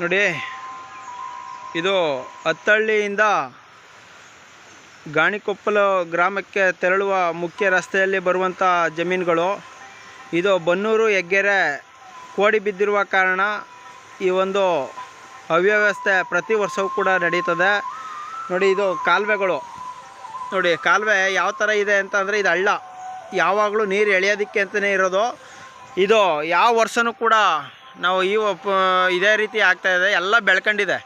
ನೋಡಿ, ಇದು ಅತ್ತಳ್ಳಿಯಿಂದ ಗಾಣಿಕೊಪ್ಪಲು ಗ್ರಾಮಕ್ಕೆ ತೆರಳುವ ಮುಖ್ಯ ರಸ್ತೆಯಲ್ಲಿ ಬರುವಂಥ ಜಮೀನುಗಳು. ಇದು ಬನ್ನೂರು, ಹೆಗ್ಗೆರೆ ಕೋಡಿ ಬಿದ್ದಿರುವ ಕಾರಣ ಈ ಒಂದು ಅವ್ಯವಸ್ಥೆ ಪ್ರತಿ ವರ್ಷವೂ ಕೂಡ ನಡೀತದೆ. ನೋಡಿ, ಇದು ಕಾಲುವೆಗಳು. ನೋಡಿ, ಕಾಲುವೆ ಯಾವ ಥರ ಇದೆ ಅಂತಂದರೆ ಇದು ಹಳ್ಳ. ಯಾವಾಗಲೂ ನೀರು ಎಳೆಯೋದಕ್ಕೆ ಅಂತಲೇ ಇರೋದು. ಇದು ಯಾವ ವರ್ಷವೂ ಕೂಡ ನಾವು ಈ ಒಪ್ಪ- ಇದೇ ರೀತಿ ಆಗ್ತಾಯಿದೆ ಎಲ್ಲ ಬೆಳ್ಕೊಂಡಿದೆ.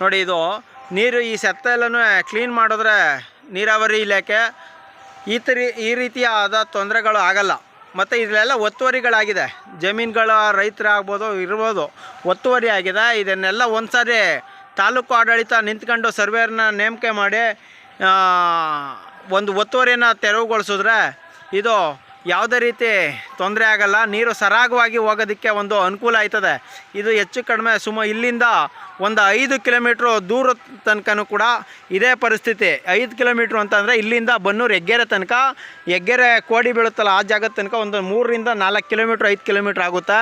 ನೋಡಿ ಇದು, ನೀರು ಈ ಸೆತ್ತ ಎಲ್ಲನೂ ಕ್ಲೀನ್ ಮಾಡಿದ್ರೆ ನೀರಾವರಿ ಇಲಾಖೆ ಈ ತರಿ ಈ ರೀತಿಯಾದ ತೊಂದರೆಗಳು ಆಗಲ್ಲ. ಮತ್ತು ಇದೆಲ್ಲ ಒತ್ತುವರಿಗಳಾಗಿದೆ. ಜಮೀನುಗಳ ರೈತರಾಗ್ಬೋದು, ಇರ್ಬೋದು, ಒತ್ತುವರಿ ಆಗಿದೆ. ಇದನ್ನೆಲ್ಲ ಒಂದು ಸಾರಿ ತಾಲೂಕು ಆಡಳಿತ ನಿಂತ್ಕೊಂಡು ಸರ್ವೇರ್ನ ನೇಮಕ ಮಾಡಿ ಒಂದು ಒತ್ತುವರಿಯನ್ನು ತೆರವುಗೊಳಿಸಿದ್ರೆ ಇದು ಯಾವುದೇ ರೀತಿ ತೊಂದರೆ ಆಗಲ್ಲ, ನೀರು ಸರಾಗವಾಗಿ ಹೋಗೋದಕ್ಕೆ ಒಂದು ಅನುಕೂಲ ಆಯ್ತದೆ. ಇದು ಹೆಚ್ಚು ಕಡಿಮೆ ಸುಮ ಇಲ್ಲಿಂದ ಒಂದು ಐದು ಕಿಲೋಮೀಟ್ರು ದೂರ ತನಕನೂ ಕೂಡ ಇದೇ ಪರಿಸ್ಥಿತಿ. ಐದು ಕಿಲೋಮೀಟ್ರು ಅಂತಂದರೆ ಇಲ್ಲಿಂದ ಬನ್ನೂರು ಹೆಗ್ಗೆರೆ ತನಕ, ಹೆಗ್ಗೆರೆ ಕೋಡಿ ಬೀಳುತ್ತಲ್ಲ ಆ ಜಾಗದ ತನಕ ಒಂದು ಮೂರರಿಂದ ನಾಲ್ಕು ಕಿಲೋಮೀಟ್ರ್, ಐದು ಕಿಲೋಮೀಟ್ರ್ ಆಗುತ್ತೆ.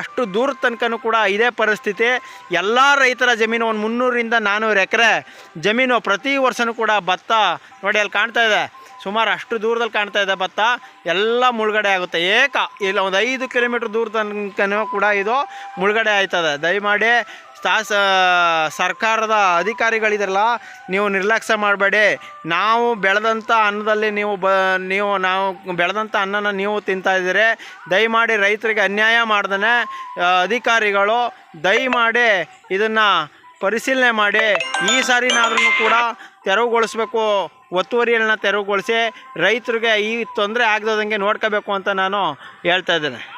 ಅಷ್ಟು ದೂರದ ತನಕನೂ ಕೂಡ ಇದೇ ಪರಿಸ್ಥಿತಿ. ಎಲ್ಲ ರೈತರ ಜಮೀನು ಒಂದು ಮುನ್ನೂರಿಂದ ನಾನ್ನೂರು ಎಕರೆ ಜಮೀನು ಪ್ರತಿ ವರ್ಷವೂ ಕೂಡ ಭತ್ತ ನೋಡಿ ಅಲ್ಲಿ ಕಾಣ್ತಾ ಇದೆ. ಸುಮಾರು ಅಷ್ಟು ದೂರದಲ್ಲಿ ಕಾಣ್ತಾ ಇದೆ ಭತ್ತ. ಎಲ್ಲ ಮುಳುಗಡೆ ಆಗುತ್ತೆ. ಏಕ, ಇಲ್ಲ ಒಂದು ಐದು ಕಿಲೋಮೀಟ್ರ್ ದೂರ ತನಕನೂ ಕೂಡ ಇದು ಮುಳುಗಡೆ ಆಯ್ತದೆ. ದಯಮಾಡಿ ತಾಸ, ಸರ್ಕಾರದ ಅಧಿಕಾರಿಗಳಿದ್ರಲ್ಲ, ನೀವು ನಿರ್ಲಕ್ಷ್ಯ ಮಾಡಬೇಡಿ. ನಾವು ಬೆಳೆದಂಥ ಅನ್ನದಲ್ಲಿ ನೀವು ಬ, ನೀವು, ನಾವು ಬೆಳೆದಂಥ ಅನ್ನನ ನೀವು ತಿಂತಾ ಇದ್ದೀರಿ. ದಯಮಾಡಿ ರೈತರಿಗೆ ಅನ್ಯಾಯ ಮಾಡ್ದೇ ಅಧಿಕಾರಿಗಳು, ದಯಮಾಡಿ ಇದನ್ನು ಪರಿಶೀಲನೆ ಮಾಡಿ ಈ ಸಾರಿನಾದ್ರೂ ಕೂಡ ತೆರವುಗೊಳಿಸ್ಬೇಕು. ಒತ್ತುವರಿಗಳನ್ನ ತೆರವುಗೊಳಿಸಿ ರೈತರಿಗೆ ಈ ತೊಂದರೆ ಆಗದಂಗೆ ನೋಡ್ಕೋಬೇಕು ಅಂತ ನಾನು ಹೇಳ್ತಾ ಇದ್ದೇನೆ.